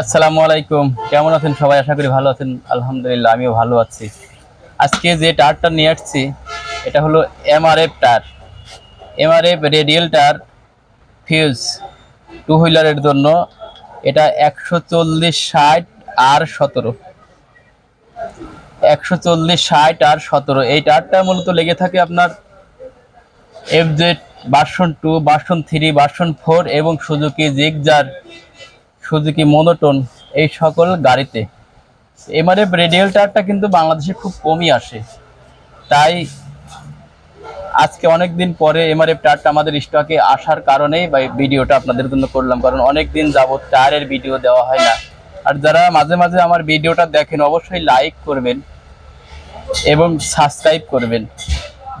আসসালামু আলাইকুম। কেমন আছেন সবাই? আশা করি ভালো আছেন। আলহামদুলিল্লাহ, আমিও ভালো আছি। আজকে যে টায়ারটা নিয়ে আসছি, এটা হলো এমআরএফ টায়ার এমআরএফ রেডিয়াল টার ফিউজ টু হুইলারের জন্য। এটা একশো চল্লিশ আর সতেরো। একশো চল্লিশ ষাট আর সতেরো। এই টায়ারটা মূলত লেগে থাকে আপনার F Z version two version three version four এবং সুজুকি জিগজার সুজুকি মোনোটোন এই সকল গাড়িতে। এমআরএফ রেডিয়াল টায়ারটা কিন্তু বাংলাদেশে খুব কমই আসে। তাই আজকে অনেক দিন পরে এমআরএফ টায়ারটা আমাদের স্টকে আসার কারণেই বা ভিডিওটা আপনাদের জন্য করলাম। কারণ অনেক দিন যাবত টায়ারের ভিডিও দেওয়া হয় না। আর যারা মাঝে মাঝে আমার ভিডিওটা দেখেন, অবশ্যই লাইক করবেন এবং সাবস্ক্রাইব করবেন,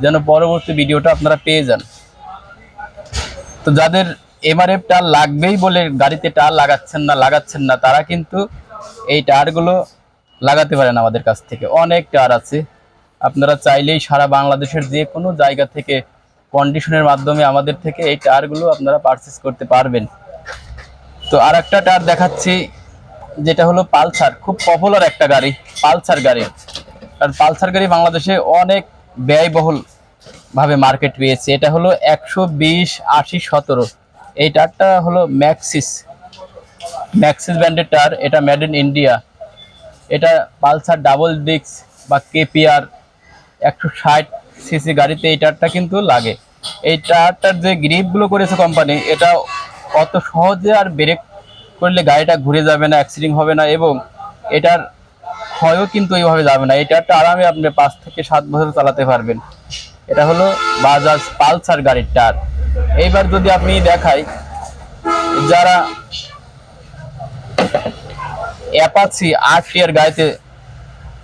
যেন পরবর্তী ভিডিওটা আপনারা পেয়ে যান। তো যাদের এমআরএফ টার লাগবেই বলে গাড়িতে টায়ার লাগাচ্ছেন না লাগাচ্ছেন না, তারা কিন্তু এই টায়ারগুলো লাগাতে পারেন আমাদের কাছ থেকে। অনেক টায়ার আছে। আপনারা চাইলেই সারা বাংলাদেশের যে কোনো জায়গা থেকে কন্ডিশনের মাধ্যমে আমাদের থেকে এই টায়ারগুলো আপনারা পারচেস করতে পারবেন। তো আর একটা টায়ার দেখাচ্ছি, যেটা হলো পালসার। খুব পপুলার একটা গাড়ি, পালসার গাড়ি। কারণ পালসার গাড়ি বাংলাদেশে অনেক ব্যয়বহুল ভাবে মার্কেট পেয়েছে। এটা হলো একশো বিশ আশি সতেরো। এই টায়ারটা হলো ম্যাক্সিস ম্যাক্সিস ব্র্যান্ডের টায়ার এটা মেড ইন ইন্ডিয়া এটা পালসার ডাবল ডিক্স বা কেপিআর একশো ষাট সিসি গাড়িতে এই টায়ারটা কিন্তু লাগে। এই টায়ারটার যে গ্রিপগুলো করেছে কোম্পানি এটা অত সহজে আর ব্রেক করলে গাড়িটা ঘুরে যাবে না অ্যাক্সিডেন্ট হবে না এবং এটার ক্ষয়ও কিন্তু এইভাবে যাবে না। এই টায়ারটা আরামে আপনি পাঁচ থেকে সাত বছর চালাতে পারবেন। এটা হলো বাজাজ পালসার গাড়ির টায়ার এইবার যদি আপনি দেখাই, যারা অ্যাপাচি আট টিয়ার গাড়িতে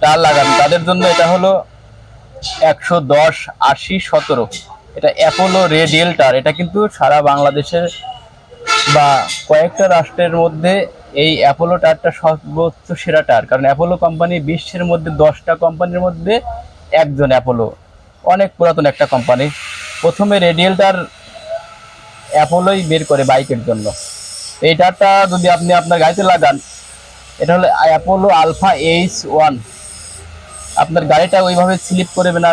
টায়ার লাগান, তাদের জন্য এটা হলো একশো দশ আশি সতেরো। এটা অ্যাপোলো রেডিয়েল টায়ার এটা কিন্তু সারা বাংলাদেশের বা কয়েকটা রাষ্ট্রের মধ্যে এই অ্যাপোলো টারটা সর্বোচ্চ সেরা টার কারণ অ্যাপোলো কোম্পানি বিশ্বের মধ্যে দশটা কোম্পানির মধ্যে একজন অ্যাপোলো। অনেক পুরাতন একটা কোম্পানি। প্রথমে রেডিয়েল টায়ার অ্যাপোলোই বের করে বাইকের জন্য। এই টায়ারটা যদি আপনি আপনার গাড়িতে লাগান, এটা হলো অ্যাপোলো আলফা এইচ ওয়ান। আপনার গাড়িটা ওইভাবে স্লিপ করবে না,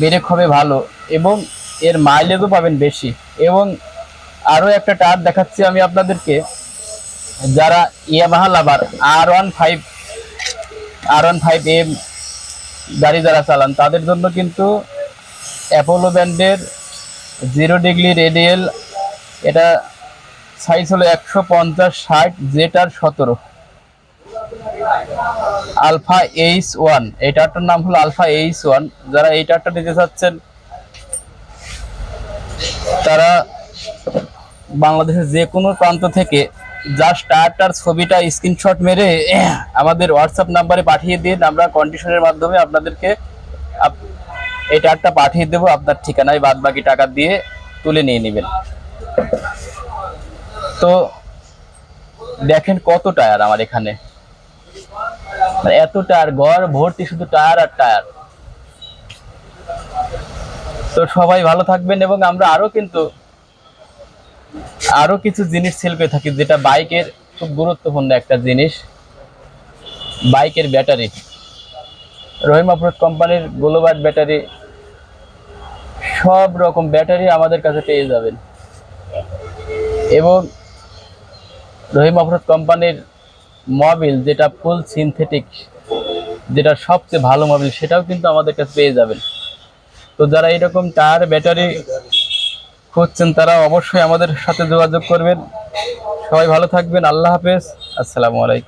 ব্রেক হবে ভালো এবং এর মাইলেজও পাবেন বেশি। এবং আরও একটা টায়ার দেখাচ্ছি আমি আপনাদেরকে, যারা Yamaha lover, R one five, R one five M গাড়ি যারা চালান, তাদের জন্য কিন্তু অ্যাপোলো ব্র্যান্ডের জিরো ডিগ্রি রেডিয়েল, এটা সাইজ হলো একশো পঞ্চাশ ষাট জেটার সতেরো। আলফা এইচ ওয়ান, এই টারটার নাম হলো আলফা এইচ ওয়ান। যারা এই টারটা নিতে চাচ্ছেন, তারা বাংলাদেশের যে কোনো প্রান্ত থেকে জাস্ট টায়ারটার ছবিটা স্ক্রিনশট মেরে আমাদের হোয়াটসঅ্যাপ নাম্বারে পাঠিয়ে দিন। আমরা কন্ডিশনের মাধ্যমে আপনাদেরকে আপ- এই টায়ারটা পাঠিয়ে দেবো, আপনার ঠিকানায় বাদ বাকি টাকা দিয়ে তুলে নিয়ে নেবেন। তো দেখেন কত টায়ার আমার এখানে। মানে এত টায়ার, ঘর ভর্তি শুধু টায়ার আর টায়ার। তো সবাই ভালো থাকবেন এবং আমরা আরও কিন্তু আরও কিছু জিনিস সেল করে থাকি, যেটা বাইকের খুব গুরুত্বপূর্ণ একটা জিনিস। বাইকের ব্যাটারি। রহিম কোম্পানির গ্লোবার্ট ব্যাটারি সব রকম ব্যাটারি আমাদের কাছে পেয়ে যাবেন। এবং রহিম আফরোজ কোম্পানির মোবিল যেটা ফুল সিনথেটিক যেটা সবচেয়ে ভালো মোবিল সেটাও কিন্তু আমাদের কাছে পেয়ে যাবেন। তো যারা এরকম টায়ার ব্যাটারি খুঁজছেন, তারা অবশ্যই আমাদের সাথে যোগাযোগ করবেন। সবাই ভালো থাকবেন। আল্লাহ হাফেজ। আসসালামু আলাইকুম।